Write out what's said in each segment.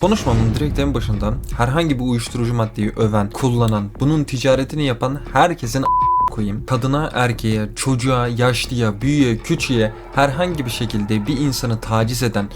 Konuşmamın direkt en başından herhangi bir uyuşturucu maddeyi öven, kullanan, bunun ticaretini yapan herkesin koyayım. Kadına, erkeğe, çocuğa, yaşlıya, büyüğe, küçüğe herhangi bir şekilde bir insanı taciz eden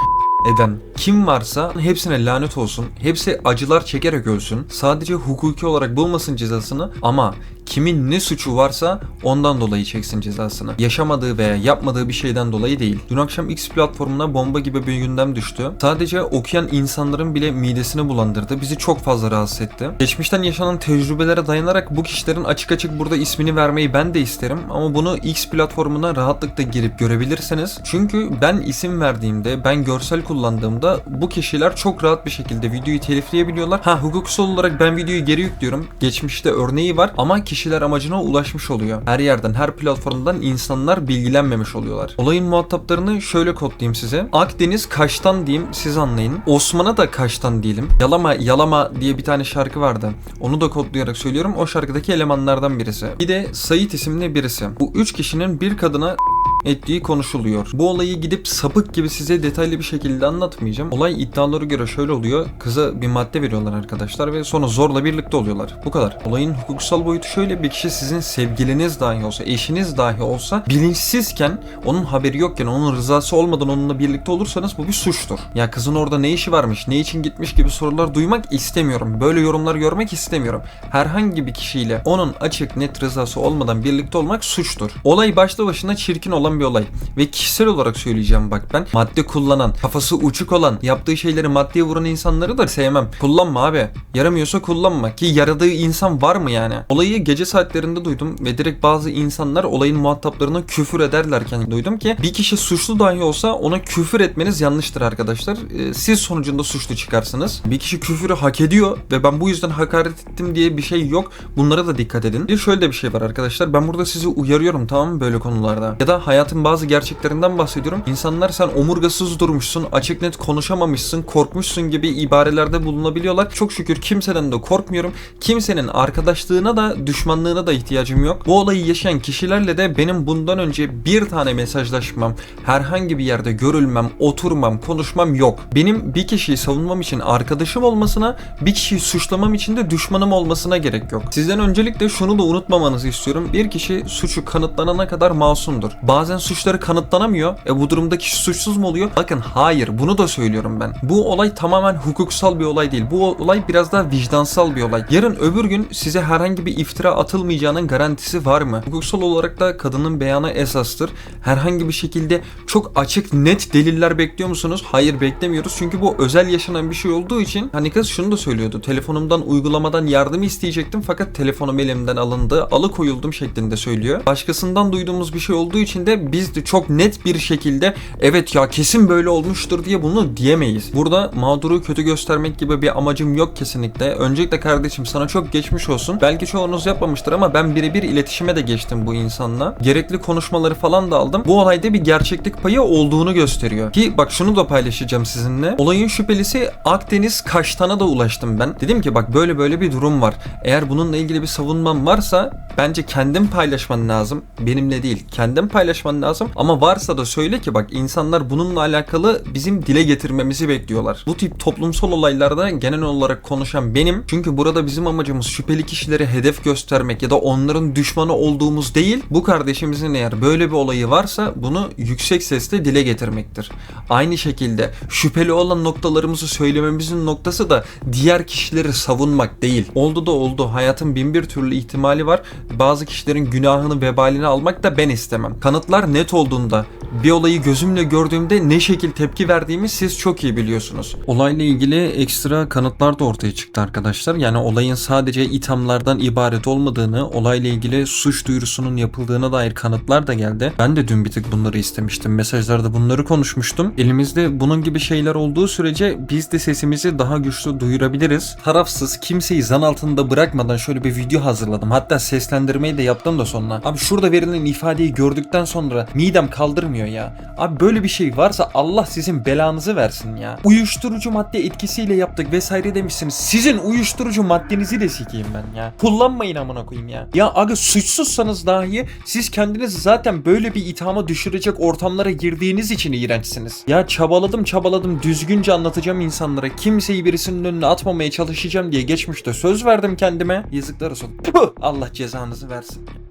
eden kim varsa hepsine lanet olsun. Hepsi acılar çekerek ölsün. Sadece hukuki olarak bulmasın cezasını ama kimin ne suçu varsa ondan dolayı çeksin cezasını. Yaşamadığı veya yapmadığı bir şeyden dolayı değil. Dün akşam X platformuna bomba gibi bir gündem düştü. Sadece okuyan insanların bile midesini bulandırdı. Bizi çok fazla rahatsız etti. Geçmişten yaşanan tecrübelere dayanarak bu kişilerin açık açık burada ismini vermeyi ben de isterim ama bunu X platformuna rahatlıkla girip görebilirsiniz. Çünkü ben isim verdiğimde, ben görsel kullandığımda bu kişiler çok rahat bir şekilde videoyu telifleyebiliyorlar. Ha hukuksal olarak ben videoyu geri yüklüyorum. Geçmişte örneği var ama kişiler amacına ulaşmış oluyor. Her yerden, her platformdan insanlar bilgilenmemiş oluyorlar. Olayın muhataplarını şöyle kodlayayım size. Akdeniz Kaş'tan diyeyim siz anlayın. Osman'a da Kaş'tan diyelim. Yalama Yalama diye bir tane şarkı vardı. Onu da kodlayarak söylüyorum. O şarkıdaki elemanlardan birisi. Bir de Sait isimli birisi. Bu üç kişinin bir kadına ettiği konuşuluyor. Bu olayı gidip sapık gibi size detaylı bir şekilde anlatmayacağım. Olay iddialara göre şöyle oluyor. Kıza bir madde veriyorlar arkadaşlar ve sonra zorla birlikte oluyorlar. Bu kadar. Olayın hukuksal boyutu şöyle bir kişi sizin sevgiliniz dahi olsa, eşiniz dahi olsa bilinçsizken, onun haberi yokken, onun rızası olmadan onunla birlikte olursanız bu bir suçtur. Ya kızın orada ne işi varmış, ne için gitmiş gibi sorular duymak istemiyorum. Böyle yorumlar görmek istemiyorum. Herhangi bir kişiyle onun açık net rızası olmadan birlikte olmak suçtur. Olay başlı başına çirkin olan bir olay. Ve kişisel olarak söyleyeceğim bak ben. Madde kullanan, kafası uçuk olan, yaptığı şeyleri maddeye vuran insanları da sevmem. Kullanma abi. Yaramıyorsa kullanma. Ki yaradığı insan var mı yani? Olayı gece saatlerinde duydum ve direkt bazı insanlar olayın muhataplarına küfür ederlerken duydum ki bir kişi suçlu dahi olsa ona küfür etmeniz yanlıştır arkadaşlar. Ee, Siz sonucunda suçlu çıkarsınız. Bir kişi küfürü hak ediyor ve ben bu yüzden hakaret ettim diye bir şey yok. Bunlara da dikkat edin. Bir şöyle de bir şey var arkadaşlar. Ben burada sizi uyarıyorum tamam mı böyle konularda. Ya da hayatın bazı gerçeklerinden bahsediyorum. İnsanlar sen omurgasız durmuşsun, açık net konuşamamışsın, korkmuşsun gibi ibarelerde bulunabiliyorlar. Çok şükür kimseden de korkmuyorum. Kimsenin arkadaşlığına da düşmanlığına da ihtiyacım yok. Bu olayı yaşayan kişilerle de benim bundan önce bir tane mesajlaşmam, herhangi bir yerde görülmem, oturmam, konuşmam yok. Benim bir kişiyi savunmam için arkadaşım olmasına, bir kişiyi suçlamam için de düşmanım olmasına gerek yok. Sizden öncelikle şunu da unutmamanızı istiyorum. Bir kişi suçu kanıtlanana kadar masumdur. Bazen suçları kanıtlanamıyor. E bu durumda kişi suçsuz mu oluyor? Bakın hayır bunu da söylüyorum ben. Bu olay tamamen hukuksal bir olay değil. Bu olay biraz daha vicdansal bir olay. Yarın öbür gün size herhangi bir iftira atılmayacağının garantisi var mı? Hukuksal olarak da kadının beyanı esastır. Herhangi bir şekilde çok açık net deliller bekliyor musunuz? Hayır beklemiyoruz. Çünkü bu özel yaşanan bir şey olduğu için hani kız şunu da söylüyordu. Telefonumdan uygulamadan yardım isteyecektim fakat telefonum elimden alındı. Alıkoyuldum şeklinde söylüyor. Başkasından duyduğumuz bir şey olduğu için de biz de çok net bir şekilde evet ya kesin böyle olmuştur diye bunu diyemeyiz. Burada mağduru kötü göstermek gibi bir amacım yok kesinlikle. Öncelikle kardeşim sana çok geçmiş olsun. Belki çoğunuz yapmamıştır ama ben birebir iletişime de geçtim bu insanla. Gerekli konuşmaları falan da aldım. Bu olayda bir gerçeklik payı olduğunu gösteriyor. Ki bak şunu da paylaşacağım sizinle. Olayın şüphelisi Akdeniz Kaştan'a da ulaştım ben. Dedim ki bak böyle böyle bir durum var. Eğer bununla ilgili bir savunmam varsa bence kendin paylaşman lazım. Benimle değil. Kendin paylaşman lazım. Ama varsa da söyle ki bak insanlar bununla alakalı bizim dile getirmemizi bekliyorlar. Bu tip toplumsal olaylarda genel olarak konuşan benim. Çünkü burada bizim amacımız şüpheli kişileri hedef göstermek ya da onların düşmanı olduğumuz değil. Bu kardeşimizin eğer böyle bir olayı varsa bunu yüksek sesle dile getirmektir. Aynı şekilde şüpheli olan noktalarımızı söylememizin noktası da diğer kişileri savunmak değil. Oldu da oldu. Hayatın bin bir türlü ihtimali var. Bazı kişilerin günahını vebalini almak da ben istemem. Kanıtlar net olduğunda bir olayı gözümle gördüğümde ne şekil tepki verdiğimi siz çok iyi biliyorsunuz. Olayla ilgili ekstra kanıtlar da ortaya çıktı arkadaşlar. Yani olayın sadece ithamlardan ibaret olmadığını, olayla ilgili suç duyurusunun yapıldığına dair kanıtlar da geldi. Ben de dün bir tık bunları istemiştim. Mesajlarda bunları konuşmuştum. Elimizde bunun gibi şeyler olduğu sürece biz de sesimizi daha güçlü duyurabiliriz. Tarafsız, kimseyi zan altında bırakmadan şöyle bir video hazırladım. Hatta seslendirmeyi de yaptım da sonra. Abi şurada verilen ifadeyi gördükten sonra sonra midem kaldırmıyor ya. Abi böyle bir şey varsa Allah sizin belanızı versin ya. Uyuşturucu madde etkisiyle yaptık vesaire demişsiniz. Sizin uyuşturucu maddenizi de sikeyim ben ya. Kullanmayın amına koyayım ya. Ya aga suçsuzsanız dahi siz kendinizi zaten böyle bir ithama düşürecek ortamlara girdiğiniz için iğrençsiniz. Ya çabaladım çabaladım düzgünce anlatacağım insanlara. Kimseyi birisinin önüne atmamaya çalışacağım diye geçmişte söz verdim kendime. Yazıklar olsun. Puh! Allah cezanızı versin.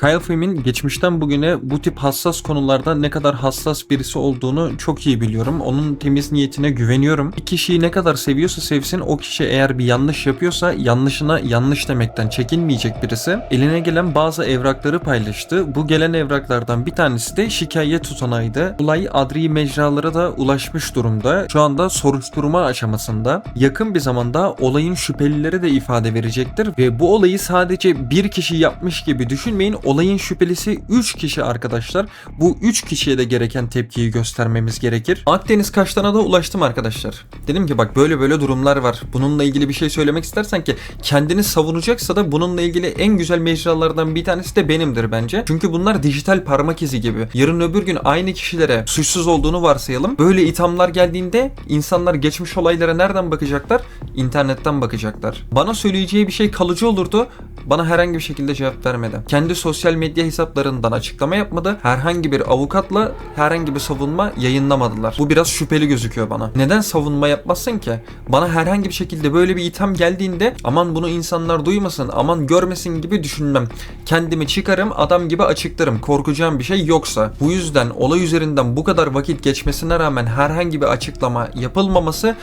Kyle Film'in geçmişten bugüne bu tip hassas konularda ne kadar hassas birisi olduğunu çok iyi biliyorum. Onun temiz niyetine güveniyorum. Bir kişiyi ne kadar seviyorsa sevsin o kişi eğer bir yanlış yapıyorsa yanlışına yanlış demekten çekinmeyecek birisi. Eline gelen bazı evrakları paylaştı. Bu gelen evraklardan bir tanesi de şikayet tutanağıydı. Olay adli mecralara da ulaşmış durumda. Şu anda soruşturma aşamasında. Yakın bir zamanda olayın şüphelileri de ifade verecektir ve bu olayı sadece bir kişi yapmış gibi düşünmeyin. Olayın şüphelisi 3 kişi arkadaşlar. Bu 3 kişiye de gereken tepkiyi göstermemiz gerekir. Akdeniz Kaştan'a da ulaştım arkadaşlar. Dedim ki bak böyle böyle durumlar var. Bununla ilgili bir şey söylemek istersen ki kendini savunacaksa da bununla ilgili en güzel mecralardan bir tanesi de benimdir bence. Çünkü bunlar dijital parmak izi gibi. Yarın öbür gün aynı kişilere suçsuz olduğunu varsayalım. Böyle ithamlar geldiğinde insanlar geçmiş olaylara nereden bakacaklar? İnternetten bakacaklar. Bana söyleyeceği bir şey kalıcı olurdu. Bana herhangi bir şekilde cevap vermedi. Kendi sosyal medya hesaplarından açıklama yapmadı. Herhangi bir avukatla herhangi bir savunma yayınlamadılar. Bu biraz şüpheli gözüküyor bana. Neden savunma yapmazsın ki? Bana herhangi bir şekilde böyle bir itham geldiğinde aman bunu insanlar duymasın, aman görmesin gibi düşünmem. Kendimi çıkarım, adam gibi açıklarım. Korkacağım bir şey yoksa. Bu yüzden olay üzerinden bu kadar vakit geçmesine rağmen herhangi bir açıklama yapılmaması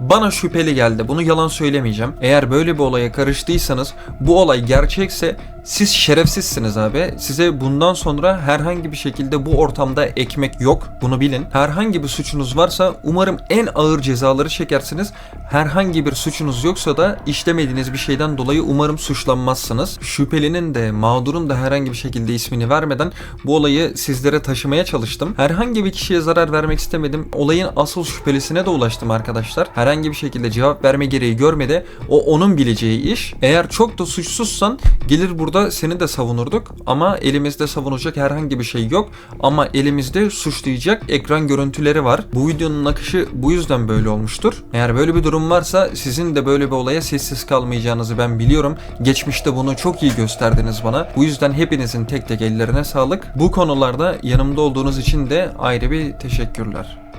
bana şüpheli geldi. Bunu yalan söylemeyeceğim. Eğer böyle bir olaya karıştıysanız bu olay gerçekse siz şerefsizsiniz abi. Size bundan sonra herhangi bir şekilde bu ortamda ekmek yok. Bunu bilin. Herhangi bir suçunuz varsa umarım en ağır cezaları çekersiniz. Herhangi bir suçunuz yoksa da işlemediğiniz bir şeyden dolayı umarım suçlanmazsınız. Şüphelinin de mağdurun da herhangi bir şekilde ismini vermeden bu olayı sizlere taşımaya çalıştım. Herhangi bir kişiye zarar vermek istemedim. Olayın asıl şüphelisine de ulaştım arkadaşlar. Herhangi bir şekilde cevap verme gereği görmedi. O onun bileceği iş. Eğer çok da suçsuzsan gelir burada seni de savunurduk. Ama elimizde savunacak herhangi bir şey yok. Ama elimizde suçlayacak ekran görüntüleri var. Bu videonun akışı bu yüzden böyle olmuştur. Eğer böyle bir durum varsa sizin de böyle bir olaya sessiz kalmayacağınızı ben biliyorum. Geçmişte bunu çok iyi gösterdiniz bana. Bu yüzden hepinizin tek tek ellerine sağlık. Bu konularda yanımda olduğunuz için de ayrı bir teşekkürler.